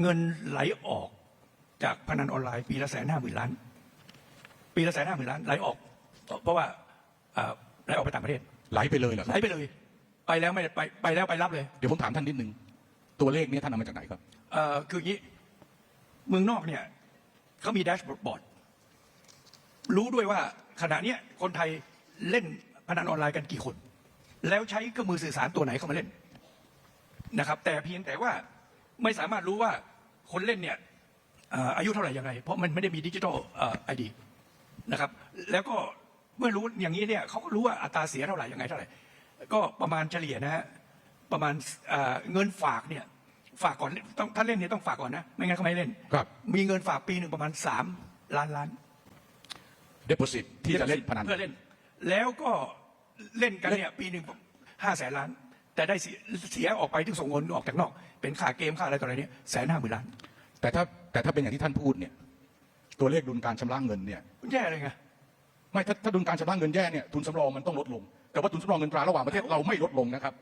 เงินไหลออกจากพนันออนไลน์ปีละแสนห้าหมื่นล้าน ปีละแสนห้าหมื่นล้านไหลออก เพราะว่าเอ่อไหลออกไปต่างประเทศไหลไปเลยเหรอคไหลรับไปเลย ไปแล้วไม่ได้ไปไปแล้วไปรับเลย เดี๋ยวผมถามท่านนิดนึงตัวเลขนี้ท่านเอามาจากไหนครับเอ่อคืออย่างนี้เมืองนอกเนี่ยเขามีแดชบอร์ดรู้ด้วยว่าขณะเนี้ยคนไทยเล่นพนันออนไลน์กันกี่คน แล้วใช้เครื่องมือสื่อสารตัวไหนเข้ามาเล่นนะครับ แต่เพียงแต่ว่า ไม่สามารถรู้ว่าคนเล่นเนี่ยเอ่ออายุเท่าไหร่ยังไง เพราะมันไม่ได้มีดิจิทัลไอดีนะครับ แล้วก็เมื่อรู้อย่างนี้เนี่ยเขาก็รู้ว่าอัตราเสียเท่าไหร่ยังไงเท่าไหร่ ก็ประมาณเฉลี่ยนะฮะประมาณเอ่อเงินฝากเนี่ยฝากก่อนต้องถ้าเล่นเนี่ยต้องฝากก่อนนะ ไม่งั้นเขาไม่เล่นครับมีเงินฝากปีหนึ่งประมาณสามล้านล้านเด p o s i t ที่จะเล่นพนันเพื่อเล่น แล้วก็เล่นกันเนี่ยปีหนึ่งห้าแสนล้าน แต่ได้เสียเสียออกไปที่ส่งเงินออกจากนอก เป็นค่าเกมค่าอะไรต่ออะไรเนี่ยแสนห้าหมื่นล้าน แต่ถ้าแต่ถ้าเป็นอย่างที่ท่านพูดเนี่ย ตัวเลขดุลการชำระเงินเนี่ยแย่เลยไงไม่ถ้าถ้าดุลการชำระเงินแย่เนี่ยทุนสำรองมันต้องลดลง แต่ว่าทุนสำรองเงินตราระหว่างประเทศเราไม่ลดลงนะครับ